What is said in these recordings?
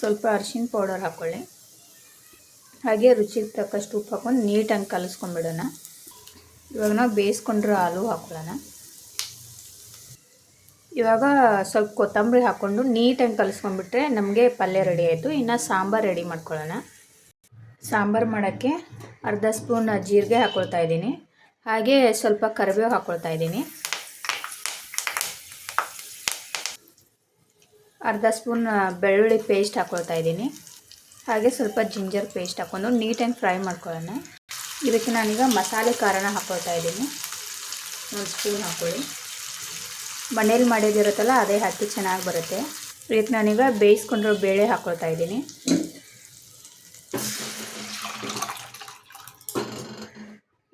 ಸ್ವಲ್ಪ ಅರಿಶಿನ ಪೌಡರ್ ಹಾಕ್ಕೊಳ್ಳಿ ಹಾಗೆ ರುಚಿಗೆ ತಕ್ಕಷ್ಟು ಉಪ್ಪು ಹಾಕೊಂಡು ನೀಟಾಗಿ ಕಲಿಸ್ಕೊಂಡ್ಬಿಡೋಣ. ಇವಾಗ ನಾವು ಬೇಯಿಸ್ಕೊಂಡ್ರೆ ಹಾಲು ಹಾಕ್ಕೊಳ್ಳೋಣ ಇವಾಗ ಸ್ವಲ್ಪ ಕೊತ್ತಂಬರಿ ಹಾಕ್ಕೊಂಡು ನೀಟಾಗಿ ಕಲಿಸ್ಕೊಂಡ್ಬಿಟ್ರೆ ನಮಗೆ ಪಲ್ಯ ರೆಡಿ ಆಯಿತು. ಇನ್ನು ಸಾಂಬಾರು ರೆಡಿ ಮಾಡ್ಕೊಳ್ಳೋಣ. ಸಾಂಬಾರು ಮಾಡೋಕ್ಕೆ ಅರ್ಧ ಸ್ಪೂನ್ ಜೀರಿಗೆ ಹಾಕ್ಕೊಳ್ತಾ ಇದ್ದೀನಿ. ಹಾಗೆ ಸ್ವಲ್ಪ ಕರಿಬೇವು ಹಾಕ್ಕೊಳ್ತಾ ಇದ್ದೀನಿ. ಅರ್ಧ ಸ್ಪೂನ್ ಬೆಳ್ಳುಳ್ಳಿ ಪೇಸ್ಟ್ ಹಾಕ್ಕೊಳ್ತಾ ಇದ್ದೀನಿ. ಹಾಗೆ ಸ್ವಲ್ಪ ಜಿಂಜರ್ ಪೇಸ್ಟ್ ಹಾಕ್ಕೊಂಡು ನೀಟಾಗಿ ಫ್ರೈ ಮಾಡ್ಕೊಳ್ಳೋಣ. ಇದಕ್ಕೆ ನಾನೀಗ ಮಸಾಲೆ ಖಾರನ ಹಾಕ್ಕೊಳ್ತಾ ಇದ್ದೀನಿ. ಒಂದು ಸ್ಪೂನ್ ಹಾಕ್ಕೊಳ್ಳಿ ಮನೇಲಿ ಮಾಡಿದಿರುತ್ತಲ್ಲ, ಅದೇ ಹಾಕಿ ಚೆನ್ನಾಗಿ ಬರುತ್ತೆ. ಇದಕ್ಕೆ ನಾನೀಗ ಬೇಯಿಸ್ಕೊಂಡಿರೋ ಬೇಳೆ ಹಾಕ್ಕೊಳ್ತಾ ಇದ್ದೀನಿ.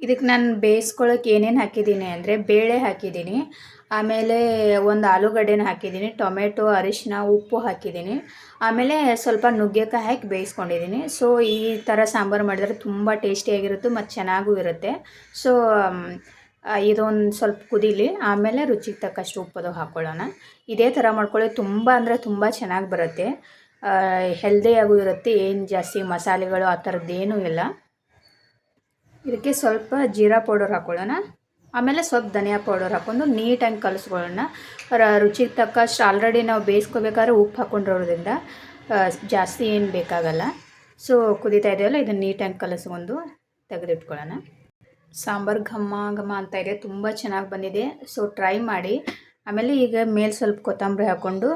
ಇದಕ್ಕೆ ನಾನು ಬೇಯಿಸ್ಕೊಳ್ಳೋಕೆ ಏನೇನು ಹಾಕಿದ್ದೀನಿ ಅಂದರೆ ಬೇಳೆ ಹಾಕಿದ್ದೀನಿ, ಆಮೇಲೆ ಒಂದು ಆಲೂಗಡ್ಡೆನ ಹಾಕಿದ್ದೀನಿ, ಟೊಮೆಟೊ ಅರಿಶಿನ ಉಪ್ಪು ಹಾಕಿದ್ದೀನಿ, ಆಮೇಲೆ ಸ್ವಲ್ಪ ನುಗ್ಗೆಕಾಯಿ ಹಾಕಿ ಬೇಯಿಸ್ಕೊಂಡಿದ್ದೀನಿ. ಸೊ ಈ ಥರ ಸಾಂಬಾರು ಮಾಡಿದರೆ ತುಂಬ ಟೇಸ್ಟಿಯಾಗಿರುತ್ತೆ ಮತ್ತು ಚೆನ್ನಾಗೂ ಇರುತ್ತೆ. ಸೊ ಇದೊಂದು ಸ್ವಲ್ಪ ಕುದೀಲಿ, ಆಮೇಲೆ ರುಚಿಗೆ ತಕ್ಕಷ್ಟು ಉಪ್ಪದು ಹಾಕ್ಕೊಳ್ಳೋಣ ಇದೇ ಥರ ಮಾಡ್ಕೊಳ್ಳಿ, ತುಂಬ ಅಂದರೆ ತುಂಬ ಚೆನ್ನಾಗಿ ಬರುತ್ತೆ. ಹೆಲ್ದಿಯಾಗೂ ಇರುತ್ತೆ, ಏನು ಜಾಸ್ತಿ ಮಸಾಲೆಗಳು ಆ ಥರದ್ದೇನೂ ಇಲ್ಲ. ಇದಕ್ಕೆ ಸ್ವಲ್ಪ ಜೀರಾ ಪೌಡರ್ ಹಾಕ್ಕೊಳ್ಳೋಣ ಆಮೇಲೆ ಸ್ವಲ್ಪ ಧನಿಯಾ ಪೌಡರ್ ಹಾಕ್ಕೊಂಡು ನೀಟಾಗಿ ಕಲಿಸ್ಕೊಳ್ಳೋಣ. ರುಚಿಗೆ ತಕ್ಕಷ್ಟು ಆಲ್ರೆಡಿ ನಾವು ಬೇಯಿಸ್ಕೋಬೇಕಾದ್ರೆ ಉಪ್ಪು ಹಾಕ್ಕೊಂಡಿರೋದ್ರಿಂದ ಆ, ಜಾಸ್ತಿ ಏನು ಬೇಕಾಗಲ್ಲ. ಸೊ ಕುದೀತಾ ಇದೆಯಲ್ಲ ಇದನ್ನು ನೀಟಾಗಿ ಕಲಸ್ಕೊಂಡು ತೆಗೆದಿಟ್ಕೊಳ್ಳೋಣ. ಸಾಂಬಾರು ಘಮ್ಮ ಘಮ ಅಂತ ಇದೆ ತುಂಬ ಚೆನ್ನಾಗಿ ಬಂದಿದೆ. ಸೊ ಟ್ರೈ ಮಾಡಿ. ಆಮೇಲೆ ಈಗ ಮೇಲೆ ಸ್ವಲ್ಪ ಕೊತ್ತಂಬರಿ ಹಾಕ್ಕೊಂಡು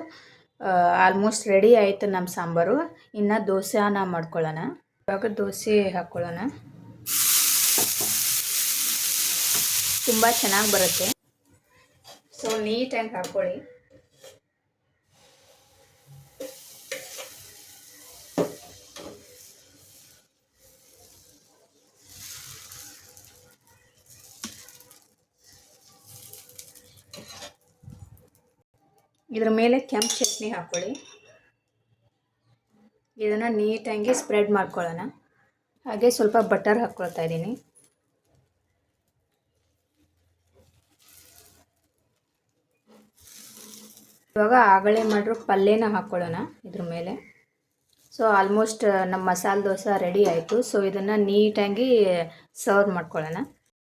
ಆಲ್ಮೋಸ್ಟ್ ರೆಡಿ ಆಯಿತು ನಮ್ಮ ಸಾಂಬಾರು. ಇನ್ನು ದೋಸೆನ ಮಾಡ್ಕೊಳ್ಳೋಣ. ಇವಾಗ ದೋಸೆ ಹಾಕ್ಕೊಳ್ಳೋಣ ತುಂಬ ಚೆನ್ನಾಗಿ ಬರುತ್ತೆ. ಸೊ ನೀಟಾಗಿ ಹಾಕ್ಕೊಳ್ಳಿ ಇದ್ರ ಮೇಲೆ ಕೆಂಪು ಚಟ್ನಿ ಹಾಕ್ಕೊಳ್ಳಿ ಇದನ್ನು ನೀಟಾಗಿ ಸ್ಪ್ರೆಡ್ ಮಾಡ್ಕೊಳ್ಳೋಣ. ಹಾಗೆ ಸ್ವಲ್ಪ ಬಟರ್ ಹಾಕ್ಕೊಳ್ತಾ ಇದ್ದೀನಿ. ಇವಾಗ ಆಗಲೇ ಮಾಡಿರೋ ಪಲ್ಯನ ಹಾಕ್ಕೊಳ್ಳೋಣ ಇದ್ರ ಮೇಲೆ. ಸೊ ಆಲ್ಮೋಸ್ಟ್ ನಮ್ಮ ಮಸಾಲೆ ದೋಸೆ ರೆಡಿ ಆಯಿತು. ಸೊ ಇದನ್ನು ನೀಟಾಗಿ ಸರ್ವ್ ಮಾಡ್ಕೊಳ್ಳೋಣ.